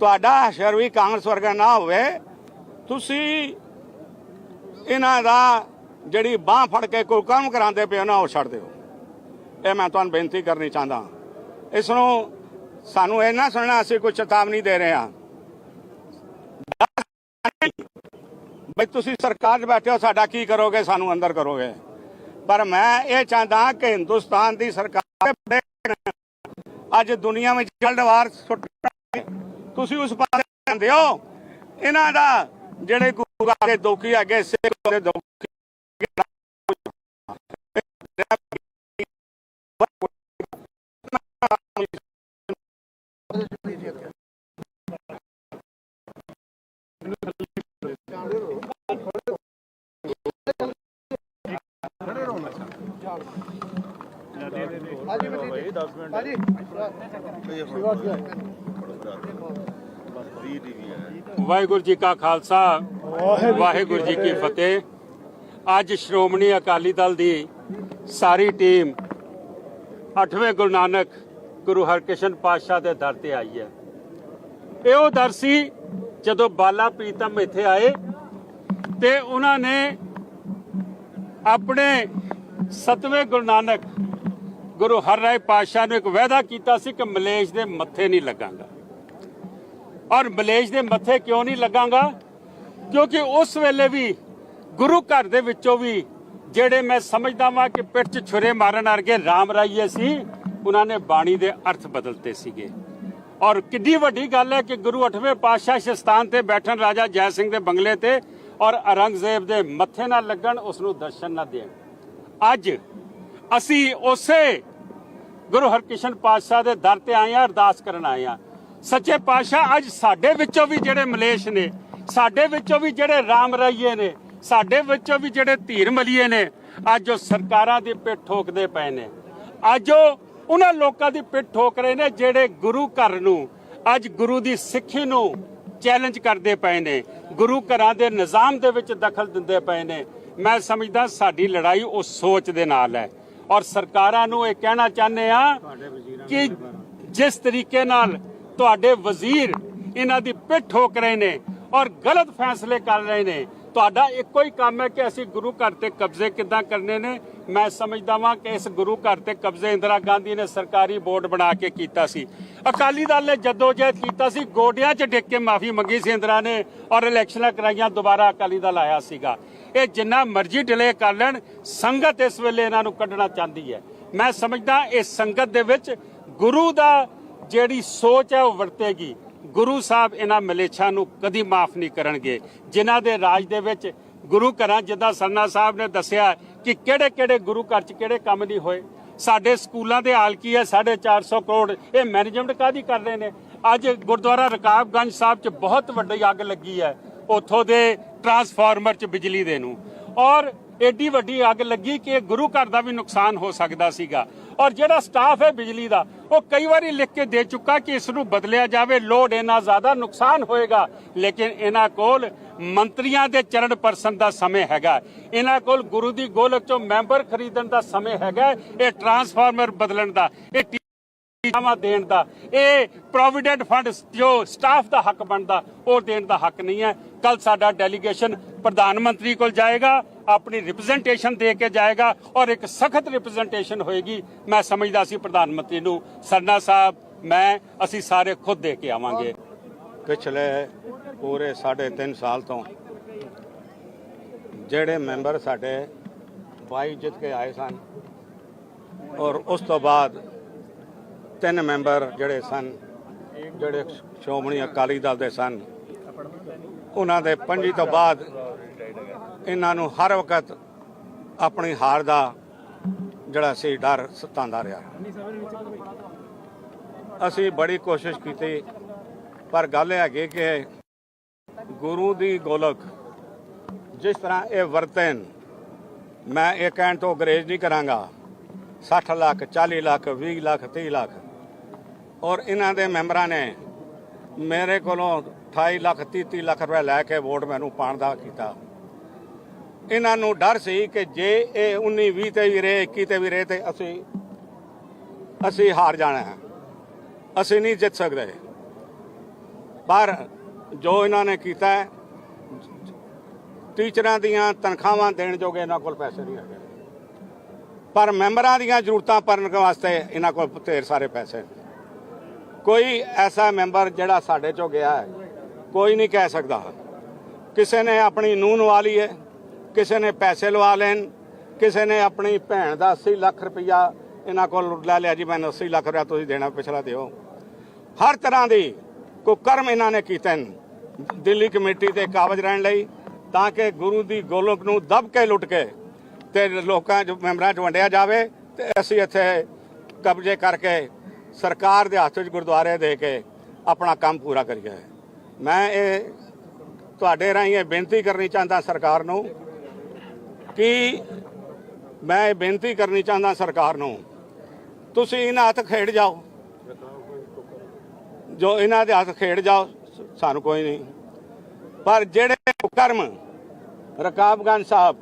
ਤੁਹਾਡਾ ਹਸ਼ਰ ਵੀ ਕਾਂਗਰਸ ਵਰਗਾ ਨਾ ਹੋਵੇ, ਤੁਸੀਂ ਇਹਨਾਂ ਦਾ ਜਿਹੜੀ ਬਾਹ ਫੜ ਕੇ ਕੋਈ ਕੰਮ ਕਰਾਉਂਦੇ ਪਿਓ ਨਾ, ਉਹ ਛੱਡ ਦਿਓ। ਇਹ ਮੈਂ ਤੁਹਾਨੂੰ ਬੇਨਤੀ ਕਰਨੀ ਚਾਹੁੰਦਾ ਇਸ ਨੂੰ ਸਾਨੂੰ ਇਹ ਨਾ ਸੁਣਨਾ, ਅਸੀਂ ਕੋਈ ਚੇਤਾਵਨੀ ਦੇ ਰਹੇ ਹਾਂ। ਬਈ ਤੁਸੀਂ ਸਰਕਾਰ 'ਚ ਬੈਠੇ ਹੋ, ਸਾਡਾ ਕੀ ਕਰੋਗੇ, ਸਾਨੂੰ ਅੰਦਰ ਕਰੋਗੇ। ਪਰ ਮੈਂ ਇਹ ਚਾਹੁੰਦਾ ਕਿ ਹਿੰਦੁਸਤਾਨ ਦੀ ਸਰਕਾਰ ਅੱਜ ਦੁਨੀਆ ਵਿੱਚ ਜਲਦਵਾਰ ਸੁੱਟ ਤੁਸੀਂ ਉਸ ਪਾਸੇ ਜਾਂਦੇ ਹੋ ਇਹਨਾਂ ਦਾ ਜਿਹੜੇ ਗੁਰੂ ਦੇ ਦੋਖੀ ਹੈਗੇ, ਸਿੱਖ ਦੇ ਦੋਖੀ ਵਾਹਿਗੁਰੂ ਜੀ ਕਾ ਖਾਲਸਾ ਵਾਹਿਗੁਰੂ ਜੀ ਕੀ ਫਤਿਹ। ਅੱਜ ਸ਼੍ਰੋਮਣੀ ਅਕਾਲੀ ਦਲ ਦੀ ਸਾਰੀ ਟੀਮ 8ਵੇਂ ਗੁਰੂ ਨਾਨਕ ਗੁਰੂ ਹਰਕ੍ਰਿਸ਼ਨ ਪਾਤਸ਼ਾਹ ਦੇ ਦਰ ਤੇ ਆਈ ਹੈ। ਇਹ ਉਹ ਦਰ ਸੀ ਜਦੋਂ ਬਾਲਾ ਪ੍ਰੀਤਮ ਇੱਥੇ ਆਏ ਤੇ ਉਹਨਾਂ ਨੇ ਆਪਣੇ 7ਵੇਂ ਗੁਰੂ ਨਾਨਕ ਗੁਰੂ ਹਰ ਰਾਏ ਪਾਤਸ਼ਾਹ ਨੂੰ ਇੱਕ ਵਾਅਦਾ ਕੀਤਾ ਸੀ ਕਿ ਮਲੇਸ਼ ਦੇ ਮੱਥੇ ਨਹੀਂ ਲੱਗਾਂਗਾ। ਔਰ ਮਲੇਸ਼ ਦੇ ਮੱਥੇ ਕਿਉਂ ਨਹੀਂ ਲੱਗਾਂਗਾ? ਕਿਉਂਕਿ ਉਸ ਵੇਲੇ ਵੀ ਗੁਰੂ ਘਰ ਦੇ ਵਿੱਚੋਂ ਵੀ ਜਿਹੜੇ ਮੈਂ ਸਮਝਦਾ ਵਾਂ ਕਿ ਪਿੱਠ 'ਚ ਛੁਰੇ ਮਾਰਨ ਵਰਗੇ ਰਾਮ ਰਾਈਏ ਸੀ, ਉਹਨਾਂ ਨੇ ਬਾਣੀ ਦੇ ਅਰਥ ਬਦਲਤੇ ਸੀਗੇ। ਔਰ ਕਿੱਡੀ ਵੱਡੀ ਗੱਲ ਹੈ ਕਿ ਗੁਰੂ 8ਵੇਂ ਪਾਤਸ਼ਾਹ ਸ਼ਸਤਾਨ ਤੇ ਬੈਠਣ ਰਾਜਾ ਜੈ ਸਿੰਘ ਦੇ ਬੰਗਲੇ ਤੇ ਔਰ ਔਰੰਗਜ਼ੇਬ ਦੇ ਮੱਥੇ ਨਾਲ ਲੱਗਣ ਉਸ ਨੂੰ ਦਰਸ਼ਨ ਨਾ ਦੇਣ। ਅੱਜ ਅਸੀਂ ਉਸੇ ਗੁਰੂ ਹਰਕ੍ਰਿਸ਼ਨ ਪਾਤਸ਼ਾਹ ਦੇ ਦਰ ਤੇ ਆਏ ਆ ਅਰਦਾਸ ਕਰਨ ਆਏ ਆ ਸੱਚੇ ਪਾਤਸ਼ਾਹ, ਅੱਜ ਸਾਡੇ ਵਿੱਚੋਂ ਵੀ ਜਿਹੜੇ ਮਲੇਸ਼ ਨੇ, ਸਾਡੇ ਵਿੱਚੋਂ ਵੀ ਜਿਹੜੇ ਰਾਮ ਰਾਈਏ ਨੇ, ਸਾਡੇ ਵਿੱਚੋਂ ਵੀ ਜਿਹੜੇ ਧੀਰ ਮਲੀਏ ਨੇ, ਅੱਜ ਉਹ ਸਰਕਾਰਾਂ ਦੀ ਪਿੱਠ ਠੋਕਦੇ ਪਏ ਨੇ। ਅੱਜ ਉਹ ਉਹਨਾਂ ਲੋਕਾਂ ਦੀ ਪਿੱਠ ਠੋਕ ਰਹੇ ਨੇ ਜਿਹੜੇ ਗੁਰੂ ਘਰ ਨੂੰ, ਅੱਜ ਗੁਰੂ ਦੀ ਸਿੱਖੀ ਨੂੰ ਚੈਲੰਜ ਕਰਦੇ ਪਏ ਨੇ, ਗੁਰੂ ਘਰਾਂ ਦੇ ਨਿਜ਼ਾਮ ਦੇ ਵਿੱਚ ਦਖਲ ਦਿੰਦੇ ਪਏ ਨੇ। ਮੈਂ ਸਮਝਦਾ ਸਾਡੀ ਲੜਾਈ ਉਸ ਸੋਚ ਦੇ ਨਾਲ ਹੈ। ਔਰ ਸਰਕਾਰਾਂ ਨੂੰ ਇਹ ਕਹਿਣਾ ਚਾਹੁੰਦੇ ਆ ਕਿ ਜਿਸ ਤਰੀਕੇ ਨਾਲ ਤੁਹਾਡੇ ਵਜ਼ੀਰ ਇਹਨਾਂ ਦੀ ਪਿੱਠ ਠੋਕ ਰਹੇ ਨੇ ਔਰ ਗਲਤ ਫੈਸਲੇ ਕਰ ਰਹੇ ਨੇ ਤੁਹਾਡਾ ਇੱਕੋ ਹੀ ਕੰਮ ਹੈ ਕਿ ਅਸੀਂ ਗੁਰੂ ਘਰ ਤੇ ਕਬਜ਼ੇ ਕਿੱਦਾਂ ਕਰਨੇ ਨੇ। ਮੈਂ ਸਮਝਦਾ ਵਾਂ ਕਿ ਇਸ ਗੁਰੂ ਘਰ ਤੇ ਕਬਜ਼ੇ ਇੰਦਰਾ ਗਾਂਧੀ ਨੇ ਸਰਕਾਰੀ ਬੋਰਡ ਬਣਾ ਕੇ ਕੀਤਾ ਸੀ। ਅਕਾਲੀ ਦਲ ਨੇ ਜਦੋਜਹਿਦ ਕੀਤਾ ਸੀ, ਗੋਡਿਆਂ 'ਚ ਡਿੱਗ ਕੇ ਮਾਫੀ ਮੰਗੀ ਸੀ ਇੰਦਰਾ ਨੇ ਔਰ ਇਲੈਕਸ਼ਨਾਂ ਕਰਾਈਆਂ, ਦੁਬਾਰਾ ਅਕਾਲੀ ਦਲ ਆਇਆ ਸੀਗਾ। ਇਹ ਜਿੰਨਾ ਮਰਜ਼ੀ ਡਿਲੇ ਕਰ ਲੈਣ, ਸੰਗਤ ਇਸ ਵੇਲੇ ਇਹਨਾਂ ਨੂੰ ਕੱਢਣਾ ਚਾਹੁੰਦੀ ਹੈ। ਮੈਂ ਸਮਝਦਾ ਇਹ ਸੰਗਤ ਦੇ ਵਿੱਚ ਗੁਰੂ ਦਾ ਜਿਹੜੀ ਸੋਚ ਹੈ ਉਹ ਵਰਤੇਗੀ। ਗੁਰੂ ਸਾਹਿਬ ਇਹਨਾਂ ਮਲੇਛਾਂ ਨੂੰ ਕਦੀ ਮਾਫ ਨਹੀਂ ਕਰਨਗੇ। ਜਿਨ੍ਹਾਂ ਦੇ ਰਾਜ ਦੇ ਵਿੱਚ ਗੁਰੂ ਘਰਾਂ, ਜਿੱਦਾਂ ਸਰਨਾ ਸਾਹਿਬ ਨੇ ਦੱਸਿਆ ਕਿ ਕਿਹੜੇ ਕਿਹੜੇ ਗੁਰੂ ਘਰ 'ਚ ਕਿਹੜੇ ਕੰਮ ਨਹੀਂ ਹੋਏ। ਸਾਡੇ ਸਕੂਲਾਂ ਦੇ ਹਾਲ ਕੀ ਹੈ? 450 ਕਰੋੜ। ਇਹ ਮੈਨੇਜਮੈਂਟ ਕਾਦੀ ਕਰ ਰਹੇ ਨੇ? ਅੱਜ ਗੁਰਦੁਆਰਾ ਰਕਾਬਗੰਜ ਸਾਹਿਬ 'ਚ ਬਹੁਤ ਵੱਡੀ ਅੱਗ ਲੱਗੀ ਹੈ। ਉੱਥੋਂ ਦੇ ਟਰਾਂਸਫਾਰਮਰ 'ਚ ਬਿਜਲੀ ਦੇ ਨੂੰ। ਔਰ ਏਡੀ ਵੱਡੀ ਅੱਗ ਲੱਗੀ ਕਿ ਗੁਰੂ ਘਰ ਦਾ ਵੀ ਨੁਕਸਾਨ ਹੋ ਸਕਦਾ ਸੀਗਾ। ਔਰ ਜਿਹੜਾ ਸਟਾਫ ਹੈ ਬਿਜਲੀ ਦਾ, ਉਹ ਕਈ ਵਾਰੀ ਲਿਖ ਕੇ ਦੇ ਚੁੱਕਾ ਕਿ ਇਸ ਨੂੰ ਬਦਲਿਆ ਜਾਵੇ ਲੋਡ ਇੰਨਾ ਜ਼ਿਆਦਾ ਨੁਕਸਾਨ ਹੋਏਗਾ। ਲੇਕਿਨ ਇਹਨਾਂ ਕੋਲ ਮੰਤਰੀਆਂ ਦੇ ਚਰਨ ਪਰਸਨ ਦਾ ਸਮੇਂ ਹੈਗਾ। ਇਹਨਾਂ ਕੋਲ ਗੁਰੂ ਦੀ ਗੋਲਕ ਚੋਂ ਮੈਂਬਰ ਖਰੀਦਣ ਦਾ ਸਮੇਂ ਹੈਗਾ। ਇਹ ਟਰਾਂਸਫਾਰਮਰ ਬਦਲਣ ਦਾ, ਇਹ ਟੀਕਾਵਾਂ ਦੇਣ ਦਾ। ਇਹ ਪ੍ਰੋਵੀਡੈਂਟ ਫੰਡ ਜੋ ਸਟਾਫ ਦਾ ਹੱਕ ਬਣਦਾ, ਉਹ ਦੇਣ ਦਾ ਹੱਕ ਨਹੀਂ ਹੈ। ਕੱਲ ਸਾਡਾ ਡੈਲੀਗੇਸ਼ਨ ਪ੍ਰਧਾਨ ਮੰਤਰੀ ਕੋਲ ਜਾਏਗਾ, ਆਪਣੀ ਰਿਪਰੈਜ਼ੈਂਟੇਸ਼ਨ ਦੇ ਕੇ ਜਾਏਗਾ ਔਰ ਇੱਕ ਸਖਤ ਰਿਪਰੈਜ਼ੈਂਟੇਸ਼ਨ ਹੋਏਗੀ। ਮੈਂ ਸਮਝਦਾ ਸੀ ਪ੍ਰਧਾਨ ਮੰਤਰੀ ਨੂੰ, ਸਰਨਾ ਸਾਹਿਬ, ਮੈਂ, ਅਸੀਂ ਸਾਰੇ ਖੁਦ ਦੇ ਕੇ ਆਵਾਂਗੇ। ਪਿਛਲੇ ਪੂਰੇ 3.5 ਸਾਲ ਤੋਂ ਜਿਹੜੇ ਮੈਂਬਰ ਸਾਡੇ ਬਾਈ ਜਿੱਤ ਕੇ ਆਏ ਸਨ ਔਰ ਉਸ ਤੋਂ ਬਾਅਦ ਤਿੰਨ ਮੈਂਬਰ ਜਿਹੜੇ ਸਨ, ਜਿਹੜੇ ਸ਼੍ਰੋਮਣੀ ਅਕਾਲੀ ਦਲ ਦੇ ਸਨ, ਉਹਨਾਂ ਦੇ ਪੰਜੀ ਤੋਂ ਬਾਅਦ ਇਹਨਾਂ ਨੂੰ ਹਰ ਵਕਤ ਆਪਣੀ ਹਾਰ ਦਾ ਜਿਹੜਾ ਸੀ ਡਰ ਸਤਾਉਂਦਾ ਰਿਹਾ। ਅਸੀਂ ਬੜੀ ਕੋਸ਼ਿਸ਼ ਕੀਤੀ, ਪਰ ਗੱਲ ਇਹ ਹੈਗੀ ਕਿ ਗੁਰੂ ਦੀ ਗੋਲਕ ਜਿਸ ਤਰ੍ਹਾਂ ਇਹ ਵਰਤਨ, ਮੈਂ ਇਹ ਕਹਿਣ ਤੋਂ ਗਰੇਜ ਨਹੀਂ ਕਰਾਂਗਾ 60 ਲੱਖ 40 ਲੱਖ 20 ਲੱਖ 30 ਲੱਖ ਔਰ ਇਹਨਾਂ ਦੇ ਮੈਂਬਰਾਂ ਨੇ ਮੇਰੇ ਕੋਲੋਂ 28 ਲੱਖ 30 30 ਲੱਖ ਰੁਪਏ ਲੈ ਕੇ ਵੋਟ ਮੈਨੂੰ ਪਾਣ ਦਾ ਕੀਤਾ। ਇਹਨਾਂ ਨੂੰ ਡਰ ਸੀ ਕਿ ਜੇ ਇਹ 19 20 ਤੇ ਵੀ ਰਹੇ 21 ਤੇ ਵੀ ਰਹੇ ਤੇ ਅਸੀਂ ਅਸੀਂ ਹਾਰ ਜਾਣਾ ਹੈ। ਅਸੀਂ ਨਹੀਂ ਜਿੱਤ ਸਕਦੇ। ਪਰ ਜੋ ਇਹਨਾਂ ਨੇ ਕੀਤਾ ਹੈ, ਟੀਚਰਾਂ ਦੀਆਂ ਤਨਖਾਹਾਂ ਦੇਣ ਜੋਗੇ ਇਹਨਾਂ ਕੋਲ ਪੈਸੇ ਨਹੀਂ ਹੈਗੇ। ਪਰ ਮੈਂਬਰਾਂ ਦੀਆਂ ਜ਼ਰੂਰਤਾਂ ਭਰਨ ਵਾਸਤੇ ਇਹਨਾਂ ਕੋਲ ਢੇਰ ਸਾਰੇ ਪੈਸੇ ਨੇ। ਕੋਈ ਐਸਾ ਮੈਂਬਰ ਜਿਹੜਾ ਸਾਡੇ ਚੋਂ ਗਿਆ ਹੈ, ਕੋਈ ਨਹੀਂ ਕਹਿ ਸਕਦਾ। ਕਿਸੇ ਨੇ ਆਪਣੀ ਨੂੰਹ ਲਵਾ ਲਈ ਹੈ, ਕਿਸੇ ਨੇ ਪੈਸੇ ਲਵਾ ਲੈਣ, ਕਿਸੇ ਨੇ ਆਪਣੀ ਭੈਣ ਦਾ 80 ਲੱਖ ਰੁਪਇਆ ਇਹਨਾਂ ਕੋਲ ਲੈ ਲਿਆ ਜੀ, ਮੈਨੂੰ 80 ਲੱਖ ਰੁਪਇਆ ਤੁਸੀਂ ਦੇਣਾ, ਪਿਛਲਾ ਦਿਓ। ਹਰ ਤਰ੍ਹਾਂ ਦੀ ਕੁਕਰਮ ਇਹਨਾਂ ਨੇ ਕੀਤੇ ਨੇ ਦਿੱਲੀ ਕਮੇਟੀ ਤੇ ਕਾਬਜ ਰਹਿਣ ਲਈ, ਤਾਂ ਕਿ ਗੁਰੂ ਦੀ ਗੋਲਕ ਨੂੰ ਦਬ ਕੇ ਲੁੱਟ ਕੇ ਤੇ ਲੋਕਾਂ ਚ, ਮੈਂਬਰਾਂ ਚ ਵੰਡਿਆ ਜਾਵੇ ਤੇ ਅਸੀਂ ਇੱਥੇ ਕਬਜ਼ੇ ਕਰਕੇ ਸਰਕਾਰ ਦੇ ਹੱਥ ਵਿੱਚ ਗੁਰਦੁਆਰੇ ਦੇ ਕੇ ਆਪਣਾ ਕੰਮ ਪੂਰਾ ਕਰੀਏ ਮੈਂ ਇਹ ਤੁਹਾਡੇ ਰਾਹੀਂ ਇਹ ਬੇਨਤੀ ਕਰਨੀ ਚਾਹੁੰਦਾ ਸਰਕਾਰ ਨੂੰ ਕਿ ਮੈਂ ਇਹ ਬੇਨਤੀ ਕਰਨੀ ਚਾਹੁੰਦਾ ਸਰਕਾਰ ਨੂੰ ਤੁਸੀਂ ਇਹਨਾਂ ਹੱਥ ਖੇਡ ਜਾਓ। ਜੋ ਇਹਨਾਂ ਦੇ ਹੱਥ ਖੇਡ ਜਾਓ ਸਾਨੂੰ ਕੋਈ ਨਹੀਂ। ਪਰ ਜਿਹੜੇ ਕਰਮ ਰਕਾਬਗੰਜ ਸਾਹਿਬ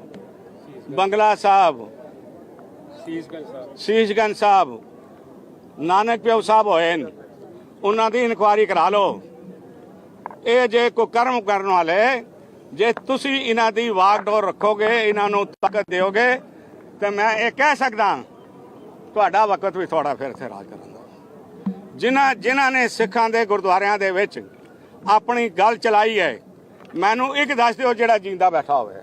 ਬੰਗਲਾ ਸਾਹਿਬ ਸੀਸਗੰਜ ਸਾਹਿਬ ਨਾਨਕ ਪਿਓ ਸਾਹਿਬ ਹੋਏ ਨੇ ਉਹਨਾਂ ਦੀ ਇਨਕੁਆਰੀ ਕਰਾ ਲਓ। ਇਹ ਜੇ ਕੋਈ ਕਰਮ ਕਰਨ ਵਾਲੇ, ਜੇ ਤੁਸੀਂ ਇਹਨਾਂ ਦੀ ਵਾਗਡੋਰ ਰੱਖੋਗੇ, ਇਹਨਾਂ ਨੂੰ ਤਾਕਤ ਦਿਓਗੇ, ਤੇ ਮੈਂ ਇਹ ਕਹਿ ਸਕਦਾ, ਤੁਹਾਡਾ ਵਕਤ ਵੀ ਥੋੜਾ ਫਿਰ ਇੱਥੇ ਰਾਜ ਕਰਨ ਦਾ। ਜਿਨ੍ਹਾਂ ਜਿਨ੍ਹਾਂ ਨੇ ਸਿੱਖਾਂ ਦੇ ਗੁਰਦੁਆਰਿਆਂ ਦੇ ਵਿੱਚ ਆਪਣੀ ਗੱਲ ਚਲਾਈ ਹੈ, ਮੈਨੂੰ ਇੱਕ ਦੱਸ ਦਿਓ ਜਿਹੜਾ ਜਿੰਦਾ ਬੈਠਾ ਹੋਵੇ।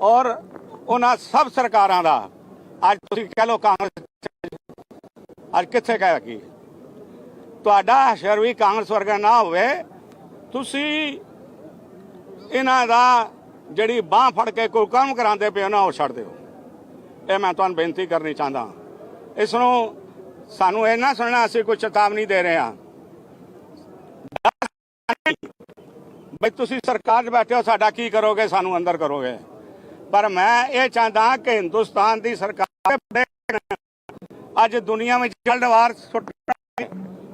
ਔਰ ਉਹਨਾਂ ਸਭ ਸਰਕਾਰਾਂ ਦਾ, ਅੱਜ ਤੁਸੀਂ ਕਹਿ ਲਓ ਕਾਂਗਰਸ ਅੱਜ ਕਿੱਥੇ ਕਹਿ ਕੀ? ਤੁਹਾਡਾ ਹਸ਼ਰ ਵੀ ਕਾਂਗਰਸ ਵਰਗਾ ਨਾ ਹੋਵੇ, ਤੁਸੀਂ ਇਹਨਾਂ ਦਾ ਜਿਹੜੀ ਬਾਹ ਫੜ ਕੇ ਕੋਈ ਕੰਮ ਕਰਾਉਂਦੇ ਪਏ ਹੋ ਨਾ, ਉਹ ਛੱਡ ਦਿਓ। ਇਹ ਮੈਂ ਤੁਹਾਨੂੰ ਬੇਨਤੀ ਕਰਨੀ ਚਾਹੁੰਦਾ। ਇਸ ਨੂੰ ਸਾਨੂੰ ਇਹ ਨਾ ਸੁਣਨਾ, ਅਸੀਂ ਕੋਈ ਚੇਤਾਵਨੀ ਦੇ ਰਹੇ ਹਾਂ। ਬਈ ਤੁਸੀਂ ਸਰਕਾਰ 'ਚ ਬੈਠੇ ਹੋ, ਸਾਡਾ ਕੀ ਕਰੋਗੇ? ਸਾਨੂੰ ਅੰਦਰ ਕਰੋਗੇ। ਪਰ ਮੈਂ ਇਹ ਚਾਹੁੰਦਾ ਕਿ ਹਿੰਦੁਸਤਾਨ ਦੀ ਸਰਕਾਰ ਅੱਜ ਦੁਨੀਆ ਵਿੱਚ ਜਲਦਵਾਰ ਸੁੱਟ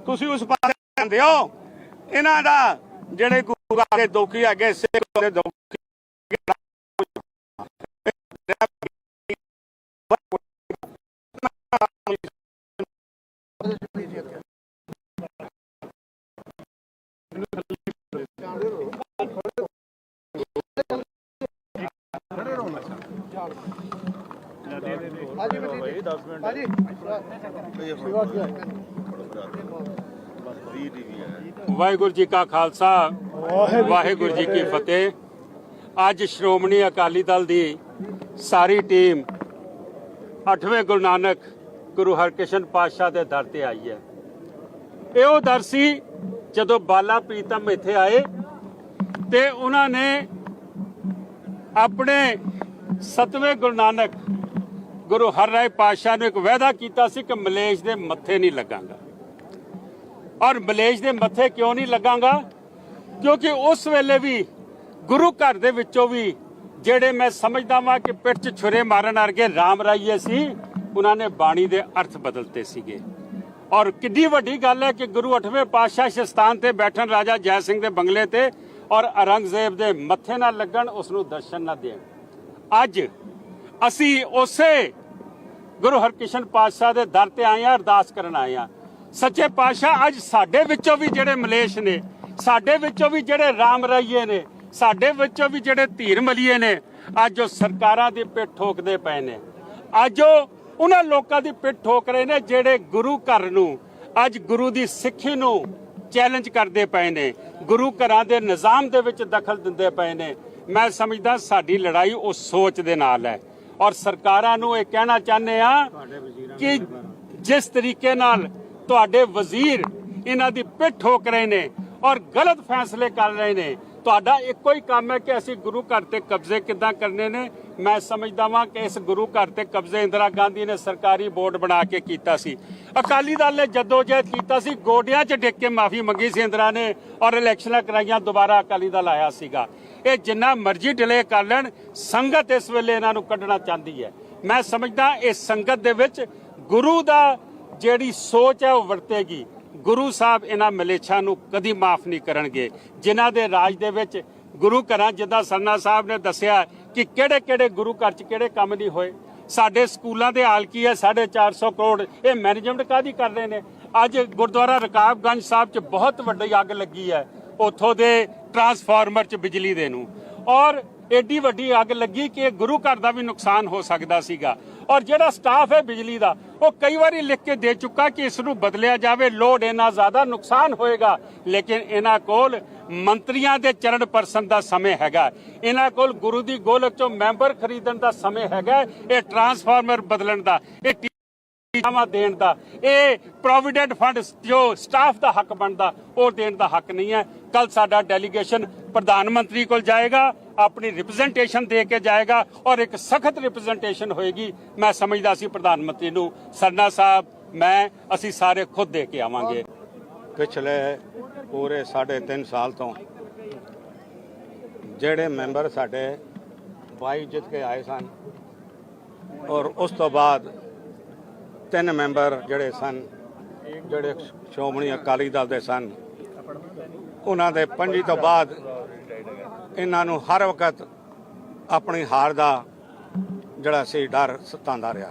ਤੁਸੀਂ ਉਸ ਪਾਸੇ ਜਾਂਦੇ ਹੋ। ਇਹਨਾਂ ਦਾ ਜਿਹੜੇ ਗੁਰੂ ਦੇ ਦੋਖੀ ਹੈਗੇ, ਸਿੱਖ ਦੇ ਦੋਖੀ ਵਾਹਿਗੁਰੂ ਜੀ ਕਾ ਖਾਲਸਾ ਵਾਹਿਗੁਰੂ ਜੀ ਕੀ ਫਤਿਹ। ਅੱਜ ਸ਼੍ਰੋਮਣੀ ਅਕਾਲੀ ਦਲ ਦੀ ਸਾਰੀ ਟੀਮ 8ਵੇਂ ਗੁਰੂ ਨਾਨਕ ਗੁਰੂ ਹਰਕ੍ਰਿਸ਼ਨ ਪਾਤਸ਼ਾਹ ਦੇ ਦਰ ਤੇ ਆਈ ਹੈ। ਇਹ ਉਹ ਦਰ ਸੀ ਜਦੋਂ ਬਾਲਾ ਪ੍ਰੀਤਮ ਇੱਥੇ ਆਏ ਤੇ ਉਹਨਾਂ ਨੇ ਆਪਣੇ 7ਵੇਂ ਗੁਰੂ ਨਾਨਕ ਗੁਰੂ ਹਰ ਰਾਏ ਪਾਤਸ਼ਾਹ ਨੂੰ ਇੱਕ ਵਾਅਦਾ ਕੀਤਾ ਸੀ ਕਿ ਮਲੇਸ਼ ਦੇ ਮੱਥੇ ਨਹੀਂ ਲੱਗਾਂਗਾ। ਔਰ ਮਲੇਸ਼ ਦੇ ਮੱਥੇ ਕਿਉਂ ਨਹੀਂ ਲੱਗਾਂਗਾ? ਕਿਉਂਕਿ ਉਸ ਵੇਲੇ ਵੀ ਗੁਰੂ ਘਰ ਦੇ ਵਿੱਚੋਂ ਵੀ ਜਿਹੜੇ ਮੈਂ ਸਮਝਦਾ ਵਾਂ ਕਿ ਪਿੱਠ 'ਚ ਛੁਰੇ ਮਾਰਨ ਵਰਗੇ ਰਾਮ ਰਾਈਏ ਸੀ, ਉਹਨਾਂ ਨੇ ਬਾਣੀ ਦੇ ਅਰਥ ਬਦਲਤੇ ਸੀਗੇ। ਔਰ ਕਿੱਡੀ ਵੱਡੀ ਗੱਲ ਹੈ ਕਿ ਗੁਰੂ 8ਵੇਂ ਪਾਤਸ਼ਾਹ ਸ਼ਸਤਾਨ ਤੇ ਬੈਠਣ ਰਾਜਾ ਜੈ ਸਿੰਘ ਦੇ ਬੰਗਲੇ ਤੇ ਔਰ ਔਰੰਗਜ਼ੇਬ ਦੇ ਮੱਥੇ ਨਾਲ ਲੱਗਣ ਉਸ ਨੂੰ ਦਰਸ਼ਨ ਨਾ ਦੇਣ। ਅੱਜ ਅਸੀਂ ਉਸੇ ਗੁਰੂ ਹਰਕ੍ਰਿਸ਼ਨ ਪਾਤਸ਼ਾਹ ਦੇ ਦਰ ਤੇ ਆਏ ਆ ਅਰਦਾਸ ਕਰਨ ਆਏ ਆ ਸੱਚੇ ਪਾਤਸ਼ਾਹ, ਅੱਜ ਸਾਡੇ ਵਿੱਚੋਂ ਵੀ ਜਿਹੜੇ ਮਲੇਸ਼ ਨੇ, ਸਾਡੇ ਵਿੱਚੋਂ ਵੀ ਜਿਹੜੇ ਰਾਮ ਰਾਈਏ ਨੇ, ਸਾਡੇ ਵਿੱਚੋਂ ਵੀ ਜਿਹੜੇ ਧੀਰ ਮਲੀਏ ਨੇ, ਅੱਜ ਉਹ ਸਰਕਾਰਾਂ ਦੀ ਪਿੱਠ ਠੋਕਦੇ ਪਏ ਨੇ। ਅੱਜ ਉਹ ਉਹਨਾਂ ਲੋਕਾਂ ਦੀ ਪਿੱਠ ਠੋਕ ਰਹੇ ਨੇ ਜਿਹੜੇ ਗੁਰੂ ਘਰ ਨੂੰ, ਅੱਜ ਗੁਰੂ ਦੀ ਸਿੱਖੀ ਨੂੰ ਚੈਲੰਜ ਕਰਦੇ ਪਏ ਨੇ, ਗੁਰੂ ਘਰਾਂ ਦੇ ਨਿਜ਼ਾਮ ਦੇ ਵਿੱਚ ਦਖਲ ਦਿੰਦੇ ਪਏ ਨੇ। ਮੈਂ ਸਮਝਦਾ ਸਾਡੀ ਲੜਾਈ ਉਸ ਸੋਚ ਦੇ ਨਾਲ ਹੈ। ਔਰ ਸਰਕਾਰਾਂ ਨੂੰ ਇਹ ਕਹਿਣਾ ਚਾਹੁੰਦੇ ਆ ਕਿ ਜਿਸ ਤਰੀਕੇ ਨਾਲ ਤੁਹਾਡੇ ਵਜ਼ੀਰ ਇਹਨਾਂ ਦੀ ਪਿੱਠ ਠੋਕ ਰਹੇ ਨੇ ਔਰ ਗਲਤ ਫੈਸਲੇ ਕਰ ਰਹੇ ਨੇ ਤੁਹਾਡਾ ਇੱਕੋ ਹੀ ਕੰਮ ਹੈ ਕਿ ਅਸੀਂ ਗੁਰੂ ਘਰ ਤੇ ਕਬਜ਼ੇ ਕਿੱਦਾਂ ਕਰਨੇ ਨੇ। ਮੈਂ ਸਮਝਦਾ ਵਾਂ ਕਿ ਇਸ ਗੁਰੂ ਘਰ ਤੇ ਕਬਜ਼ੇ ਇੰਦਰਾ ਗਾਂਧੀ ਨੇ ਸਰਕਾਰੀ ਬੋਰਡ ਬਣਾ ਕੇ ਕੀਤਾ ਸੀ। ਅਕਾਲੀ ਦਲ ਨੇ ਜਦੋਂ ਜਦੋਜਹਿਦ ਕੀਤਾ ਸੀ, ਗੋਡਿਆਂ 'ਚ ਡਿੱਗ ਕੇ ਮਾਫੀ ਮੰਗੀ ਸੀ ਇੰਦਰਾ ਨੇ ਔਰ ਇਲੈਕਸ਼ਨਾਂ ਕਰਾਈਆਂ, ਦੁਬਾਰਾ ਅਕਾਲੀ ਦਲ ਆਇਆ ਸੀਗਾ। ਇਹ ਜਿੰਨਾ ਮਰਜ਼ੀ ਡਿਲੇ ਕਰ ਲੈਣ, ਸੰਗਤ ਇਸ ਵੇਲੇ ਇਹਨਾਂ ਨੂੰ ਕੱਢਣਾ ਚਾਹੁੰਦੀ ਹੈ। ਮੈਂ ਸਮਝਦਾ ਇਸ ਸੰਗਤ ਦੇ ਵਿੱਚ ਗੁਰੂ ਦਾ ਜਿਹੜੀ ਸੋਚ ਹੈ ਉਹ ਵਰਤੇਗੀ। ਗੁਰੂ ਸਾਹਿਬ ਇਹਨਾਂ ਮਲੇਛਾਂ ਨੂੰ ਕਦੀ ਮਾਫ ਨਹੀਂ ਕਰਨਗੇ। ਜਿਨ੍ਹਾਂ ਦੇ ਰਾਜ ਦੇ ਵਿੱਚ ਗੁਰੂ ਘਰਾਂ, ਜਿੱਦਾਂ ਸਰਨਾ ਸਾਹਿਬ ਨੇ ਦੱਸਿਆ ਕਿ ਕਿਹੜੇ ਕਿਹੜੇ ਗੁਰੂ ਘਰ 'ਚ ਕਿਹੜੇ ਕੰਮ ਨਹੀਂ ਹੋਏ। ਸਾਡੇ ਸਕੂਲਾਂ ਦੇ ਹਾਲ ਕੀ ਹੈ? 450 ਕਰੋੜ। ਇਹ ਮੈਨੇਜਮੈਂਟ ਕਾਦੀ ਕਰ ਰਹੇ ਨੇ? ਅੱਜ ਗੁਰਦੁਆਰਾ ਰਕਾਬਗੰਜ ਸਾਹਿਬ 'ਚ ਬਹੁਤ ਵੱਡੀ ਅੱਗ ਲੱਗੀ ਹੈ। ਉੱਥੋਂ ਦੇ ਟਰਾਂਸਫਾਰਮਰ 'ਚ ਬਿਜਲੀ ਦੇ ਨੂੰ। ਔਰ ਏਡੀ ਵੱਡੀ ਅੱਗ ਲੱਗੀ ਕਿ ਗੁਰੂ ਘਰ ਦਾ ਵੀ ਨੁਕਸਾਨ ਹੋ ਸਕਦਾ ਸੀਗਾ। ਔਰ ਜਿਹੜਾ ਸਟਾਫ ਹੈ ਬਿਜਲੀ ਦਾ, ਉਹ ਕਈ ਵਾਰੀ ਲਿਖ ਕੇ ਦੇ ਚੁੱਕਾ ਕਿ ਇਸ ਨੂੰ ਬਦਲਿਆ ਜਾਵੇ, ਲੋਡ ਇੰਨਾ ਜ਼ਿਆਦਾ ਨੁਕਸਾਨ ਹੋਏਗਾ, ਲੇਕਿਨ ਇਹਨਾਂ ਕੋਲ ਮੰਤਰੀਆਂ ਦੇ ਚਰਨ ਪਰਸਨ ਦਾ ਸਮੇਂ ਹੈਗਾ। ਇਹਨਾਂ ਕੋਲ ਗੁਰੂ ਦੀ ਗੋਲਕ ਚੋਂ ਮੈਂਬਰ ਖਰੀਦਣ ਦਾ ਸਮੇਂ ਹੈਗਾ, ਇਹ ਟਰਾਂਸਫਾਰਮਰ ਬਦਲਣ ਦਾ, ਇਹ ਜਮਾ ਦੇਣ ਦਾ, ਇਹ ਪ੍ਰੋਵੀਡੈਂਟ ਫੰਡ ਜੋ ਸਟਾਫ ਦਾ ਹੱਕ ਬਣਦਾ, ਉਹ ਦੇਣ ਦਾ ਹੱਕ ਨਹੀਂ ਹੈ। ਕੱਲ ਸਾਡਾ ਡੈਲੀਗੇਸ਼ਨ ਪ੍ਰਧਾਨ ਮੰਤਰੀ ਕੋਲ ਜਾਏਗਾ ਆਪਣੀ ਰਿਪਰੈਜ਼ੈਂਟੇਸ਼ਨ ਦੇ ਕੇ ਜਾਏਗਾ ਔਰ ਇੱਕ ਸਖਤ ਰਿਪਰੈਜ਼ੈਂਟੇਸ਼ਨ ਹੋਏਗੀ। ਮੈਂ ਸਮਝਦਾ ਸੀ ਪ੍ਰਧਾਨ ਮੰਤਰੀ ਨੂੰ, ਸਰਨਾ ਸਾਹਿਬ, ਮੈਂ, ਅਸੀਂ ਸਾਰੇ ਖੁਦ ਦੇ ਕੇ ਆਵਾਂਗੇ। ਪਿਛਲੇ ਪੂਰੇ 3.5 ਸਾਲ ਤੋਂ ਜਿਹੜੇ ਮੈਂਬਰ ਸਾਡੇ ਬਾਈ ਜਿੱਤ ਕੇ ਆਏ ਸਨ ਔਰ ਉਸ ਤੋਂ ਬਾਅਦ ਤਿੰਨ ਮੈਂਬਰ ਜਿਹੜੇ ਸਨ, ਜਿਹੜੇ ਸ਼੍ਰੋਮਣੀ ਅਕਾਲੀ ਦਲ ਦੇ ਸਨ, ਉਹਨਾਂ ਦੇ ਪੰਜੀ ਤੋਂ ਬਾਅਦ ਇਹਨਾਂ ਨੂੰ ਹਰ ਵਕਤ ਆਪਣੀ ਹਾਰ ਦਾ ਜਿਹੜਾ ਸੀ ਡਰ ਸਤਾਉਂਦਾ ਰਿਹਾ।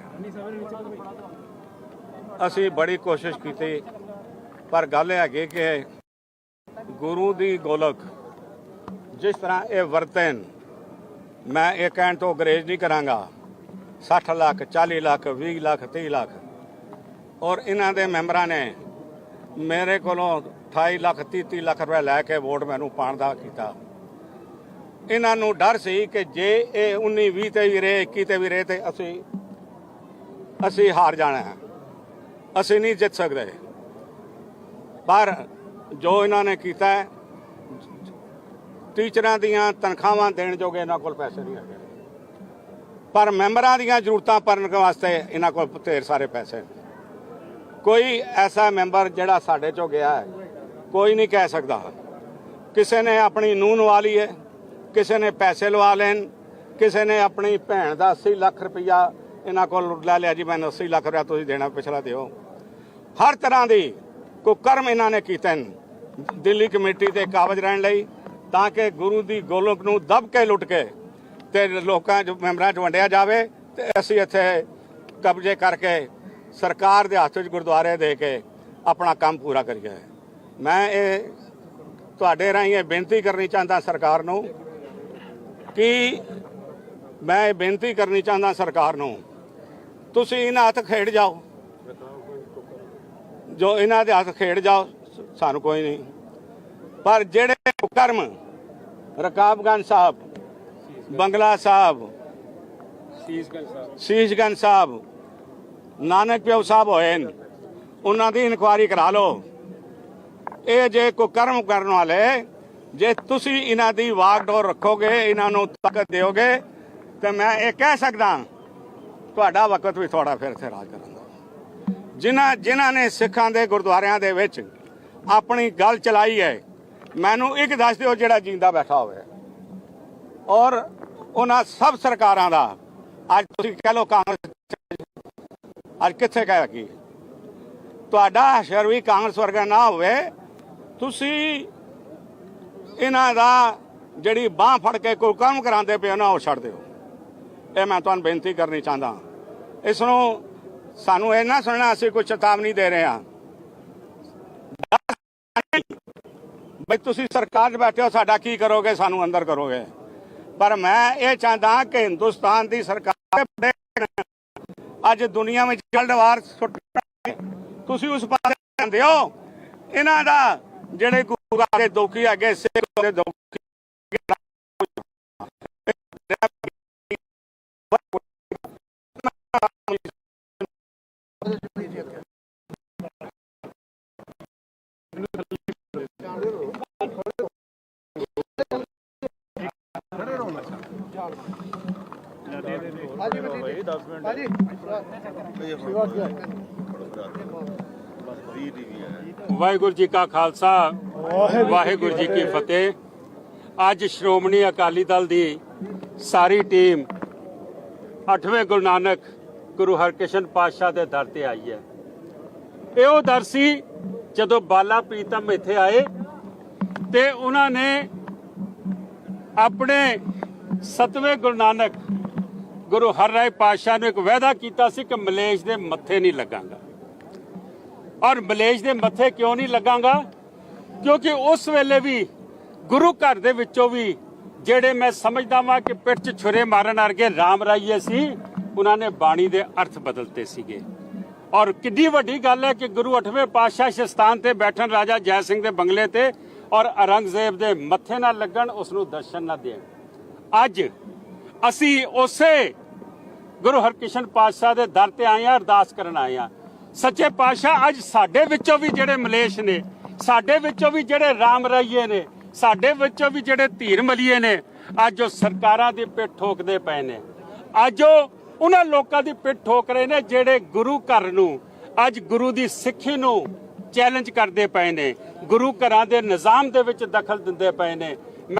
ਅਸੀਂ ਬੜੀ ਕੋਸ਼ਿਸ਼ ਕੀਤੀ, ਪਰ ਗੱਲ ਇਹ ਹੈਗੀ ਕਿ ਗੁਰੂ ਦੀ ਗੋਲਕ, ਜਿਸ ਤਰ੍ਹਾਂ ਇਹ ਵਰਤਨ, ਮੈਂ ਇਹ ਕਹਿਣ ਤੋਂ ਗਰੇਜ ਨਹੀਂ ਕਰਾਂਗਾ 60 ਲੱਖ 40 ਲੱਖ 20 ਲੱਖ 30 ਲੱਖ। ਔਰ ਇਹਨਾਂ ਦੇ ਮੈਂਬਰਾਂ ਨੇ ਮੇਰੇ ਕੋਲੋਂ 28 ਲੱਖ 30 30 ਲੱਖ ਰੁਪਏ ਲੈ ਕੇ ਵੋਟ ਮੈਨੂੰ ਪਾਉਣ ਦਾ ਕੀਤਾ। ਇਹਨਾਂ ਨੂੰ ਡਰ ਸੀ ਕਿ ਜੇ ਇਹ 19 20 ਤੇ ਵੀ ਰਹੇ 21 ਤੇ ਵੀ ਰਹੇ ਤੇ ਅਸੀਂ ਅਸੀਂ ਹਾਰ ਜਾਣਾ ਹੈ। ਅਸੀਂ ਨਹੀਂ ਜਿੱਤ ਸਕਦੇ। ਪਰ ਜੋ ਇਹਨਾਂ ਨੇ ਕੀਤਾ ਹੈ, ਟੀਚਰਾਂ ਦੀਆਂ ਤਨਖਾਹਾਂ ਦੇਣ ਜੋਗੇ ਇਹਨਾਂ ਕੋਲ ਪੈਸੇ ਨਹੀਂ ਹੈਗੇ। ਪਰ ਮੈਂਬਰਾਂ ਦੀਆਂ ਜ਼ਰੂਰਤਾਂ ਭਰਨ ਵਾਸਤੇ ਇਹਨਾਂ ਕੋਲ ਢੇਰ ਸਾਰੇ ਪੈਸੇ ਨੇ। ਕੋਈ ਐਸਾ ਮੈਂਬਰ ਜਿਹੜਾ ਸਾਡੇ ਚੋਂ ਗਿਆ ਹੈ ਕੋਈ ਨਹੀਂ ਕਹਿ ਸਕਦਾ। ਕਿਸੇ ਨੇ ਆਪਣੀ ਨੂੰਹ ਲਵਾ ਲਈ ਹੈ। ਕਿਸੇ ਨੇ ਪੈਸੇ ਲਵਾ ਲੈਣ, ਕਿਸੇ ਨੇ ਆਪਣੀ ਭੈਣ ਦਾ 80 ਲੱਖ ਰੁਪਇਆ ਇਹਨਾਂ ਕੋਲ ਲੈ ਲਿਆ ਜੀ, ਮੈਨੂੰ 80 ਲੱਖ ਰੁਪਇਆ ਤੁਸੀਂ ਦੇਣਾ, ਪਿਛਲਾ ਦਿਓ। ਹਰ ਤਰ੍ਹਾਂ ਦੀ ਕੁਕਰਮ ਇਹਨਾਂ ਨੇ ਕੀਤੇ ਦਿੱਲੀ ਕਮੇਟੀ ਤੇ ਕਾਬਜ ਰਹਿਣ ਲਈ, ਤਾਂ ਕਿ ਗੁਰੂ ਦੀ ਗੋਲਕ ਨੂੰ ਦਬ ਕੇ ਲੁੱਟ ਕੇ ਤੇ ਲੋਕਾਂ ਚ, ਮੈਂਬਰਾਂ ਚ ਵੰਡਿਆ ਜਾਵੇ ਤੇ ਅਸੀਂ ਇੱਥੇ ਕਬਜ਼ੇ ਕਰਕੇ ਸਰਕਾਰ ਦੇ ਹੱਥ ਵਿੱਚ ਗੁਰਦੁਆਰੇ ਦੇ ਕੇ ਆਪਣਾ ਕੰਮ ਪੂਰਾ ਕਰੀਏ। ਮੈਂ ਇਹ ਤੁਹਾਡੇ ਰਾਹੀਂ ਇਹ ਬੇਨਤੀ ਕਰਨੀ ਚਾਹੁੰਦਾ ਸਰਕਾਰ ਨੂੰ ਕਿ ਮੈਂ ਬੇਨਤੀ ਕਰਨੀ ਚਾਹੁੰਦਾ ਸਰਕਾਰ ਨੂੰ, ਤੁਸੀਂ ਇਹਨਾਂ ਹੱਥ ਖੇਡ ਜਾਓ। ਜੋ ਇਹਨਾਂ ਦੇ ਹੱਥ ਖੇਡ ਜਾਓ, ਸਾਨੂੰ ਕੋਈ ਨਹੀਂ। ਪਰ ਜਿਹੜੇ ਕਰਮ ਰਕਾਬਗੰਜ ਸਾਹਿਬ, ਬੰਗਲਾ ਸਾਹਿਬ, ਸੀਸਗੰਜ ਸਾਹਿਬ, ਨਾਨਕ ਪਿਓ ਸਾਹਿਬ ਹੋਏ ਨੇ, ਉਹਨਾਂ ਦੀ ਇਨਕੁਆਰੀ ਕਰਾ ਲਓ। ਇਹ ਜੇ ਕੋ ਕਰਮ ਕਰਨ ਵਾਲੇ ਜੇ ਤੁਸੀਂ ਇਹਨਾਂ ਦੀ ਵਾਗਡੋਰ ਰੱਖੋਗੇ, ਇਹਨਾਂ ਨੂੰ ਤਾਕਤ ਦਿਓਗੇ, ਤੇ ਮੈਂ ਇਹ ਕਹਿ ਸਕਦਾ, ਤੁਹਾਡਾ ਵਕਤ ਵੀ ਥੋੜਾ ਫਿਰ ਇੱਥੇ ਰਾਜ ਕਰਨ ਦਾ। ਜਿਨ੍ਹਾਂ ਜਿਨ੍ਹਾਂ ਨੇ ਸਿੱਖਾਂ ਦੇ ਗੁਰਦੁਆਰਿਆਂ ਦੇ ਵਿੱਚ ਆਪਣੀ ਗੱਲ ਚਲਾਈ ਹੈ, ਮੈਨੂੰ ਇੱਕ ਦੱਸ ਦਿਓ ਜਿਹੜਾ ਜਿੰਦਾ ਬੈਠਾ ਹੋਵੇ। ਔਰ ਉਹਨਾਂ ਸਭ ਸਰਕਾਰਾਂ ਦਾ, ਅੱਜ ਤੁਸੀਂ ਕਹਿ ਲਓ ਕਾਂਗਰਸ ਅੱਜ ਕਿੱਥੇ ਕਹਿ ਕੀ ਤੁਹਾਡਾ ਹਸ਼ਰ ਵੀ ਕਾਂਗਰਸ ਵਰਗਾ ਨਾ ਹੋਵੇ, ਤੁਸੀਂ ਇਹਨਾਂ ਦਾ ਜਿਹੜੀ ਬਾਹ ਫੜ ਕੇ ਕੋਈ ਕੰਮ ਕਰਾਉਂਦੇ ਪਏ ਨਾ ਉਹ ਛੱਡ ਦਿਓ। ਇਹ ਮੈਂ ਤੁਹਾਨੂੰ ਬੇਨਤੀ ਕਰਨੀ ਚਾਹੁੰਦਾ ਇਸ ਨੂੰ ਸਾਨੂੰ ਇਹ ਨਾ ਸੁਣਨਾ, ਅਸੀਂ ਕੋਈ ਚੇਤਾਵਨੀ ਦੇ ਰਹੇ ਹਾਂ। ਬਈ ਤੁਸੀਂ ਸਰਕਾਰ 'ਚ ਬੈਠੇ ਹੋ, ਸਾਡਾ ਕੀ ਕਰੋਗੇ, ਸਾਨੂੰ ਅੰਦਰ ਕਰੋਗੇ। ਪਰ ਮੈਂ ਇਹ ਚਾਹੁੰਦਾ ਕਿ ਹਿੰਦੁਸਤਾਨ ਦੀ ਸਰਕਾਰ ਅੱਜ ਦੁਨੀਆ ਵਿੱਚ ਵਰਲਡ ਸੁੱਟ ਤੁਸੀਂ ਉਸ ਪਾਸੇ ਜਾਂਦੇ ਹੋ। ਇਹਨਾਂ ਦਾ ਜਿਹੜੇ ਗੁਰੂ ਦੇ ਦੋਖੀ ਹੈਗੇ ਸਿੱਖ ਦੇ ਦੋਖੀ ਵਾਹਿਗੁਰੂ ਜੀ ਕਾ ਖਾਲਸਾ ਵਾਹਿਗੁਰੂ ਜੀ ਕੀ ਫਤਿਹ। ਅੱਜ ਸ਼੍ਰੋਮਣੀ ਅਕਾਲੀ ਦਲ ਦੀ ਸਾਰੀ ਟੀਮ 8ਵੇਂ ਗੁਰੂ ਨਾਨਕ ਗੁਰੂ ਹਰਕ੍ਰਿਸ਼ਨ ਪਾਤਸ਼ਾਹ ਦੇ ਦਰ ਤੇ ਆਈ ਹੈ। ਇਹ ਉਹ ਦਰ ਸੀ ਜਦੋਂ ਬਾਲਾ ਪ੍ਰੀਤਮ ਇੱਥੇ ਆਏ ਤੇ ਉਹਨਾਂ ਨੇ ਆਪਣੇ 7ਵੇਂ ਗੁਰੂ ਨਾਨਕ ਗੁਰੂ ਹਰਰਾਏ ਪਾਤਸ਼ਾਹ ਨੂੰ ਇੱਕ ਵਾਅਦਾ ਕੀਤਾ ਸੀ ਕਿ ਮਲੇਸ਼ ਦੇ ਮੱਥੇ ਨਹੀਂ ਲੱਗਾਂਗਾ। ਔਰ ਮਲੇਸ਼ ਦੇ ਮੱਥੇ ਕਿਉਂ ਨਹੀਂ ਲੱਗਾਂਗਾ? ਕਿਉਂਕਿ ਉਸ ਵੇਲੇ ਵੀ ਗੁਰੂ ਘਰ ਦੇ ਵਿੱਚੋਂ ਵੀ ਜਿਹੜੇ ਮੈਂ ਸਮਝਦਾ ਵਾਂ ਕਿ ਪਿੱਠ 'ਚ ਛੁਰੇ ਮਾਰਨ ਵਰਗੇ ਰਾਮ ਰਾਈਏ ਸੀ, ਉਹਨਾਂ ਨੇ ਬਾਣੀ ਦੇ ਅਰਥ ਬਦਲਤੇ ਸੀਗੇ। ਔਰ ਕਿੱਡੀ ਵੱਡੀ ਗੱਲ ਹੈ ਕਿ ਗੁਰੂ 8ਵੇਂ ਪਾਤਸ਼ਾਹ ਸ਼ਸਤਾਨ ਤੇ ਬੈਠਣ ਰਾਜਾ ਜੈ ਸਿੰਘ ਦੇ ਬੰਗਲੇ ਤੇ ਔਰ ਔਰੰਗਜ਼ੇਬ ਦੇ ਮੱਥੇ ਨਾਲ ਲੱਗਣ ਉਸ ਨੂੰ ਦਰਸ਼ਨ ਨਾ ਦੇਣ। ਅੱਜ ਅਸੀਂ ਉਸੇ ਗੁਰੂ ਹਰਕ੍ਰਿਸ਼ਨ ਪਾਤਸ਼ਾਹ ਦੇ ਦਰ ਤੇ ਆਏ ਆ, ਅਰਦਾਸ ਕਰਨ ਆਏ ਆ। ਸੱਚੇ ਪਾਤਸ਼ਾਹ ਅੱਜ ਸਾਡੇ ਵਿੱਚੋਂ ਵੀ ਜਿਹੜੇ ਮਲੇਸ਼ ਨੇ ਸਾਡੇ ਵਿੱਚੋਂ ਵੀ ਜਿਹੜੇ ਰਾਮ ਰਾਈਏ ਨੇ, ਸਾਡੇ ਵਿੱਚੋਂ ਵੀ ਜਿਹੜੇ ਧੀਰ ਮਲੀਏ ਨੇ, ਅੱਜ ਉਹ ਸਰਕਾਰਾਂ ਦੀ ਪਿੱਠ ਠੋਕਦੇ ਪਏ ਨੇ। ਅੱਜ ਉਹ ਉਹਨਾਂ ਲੋਕਾਂ ਦੀ ਪਿੱਠ ਠੋਕ ਰਹੇ ਨੇ ਜਿਹੜੇ ਗੁਰੂ ਘਰ ਨੂੰ, ਅੱਜ ਗੁਰੂ ਦੀ ਸਿੱਖੀ ਨੂੰ ਚੈਲੰਜ ਕਰਦੇ ਪਏ ਨੇ। ਗੁਰੂ ਘਰਾਂ ਦੇ ਨਿਜ਼ਾਮ ਦੇ ਵਿੱਚ ਦਖਲ ਦਿੰਦੇ ਪਏ ਨੇ।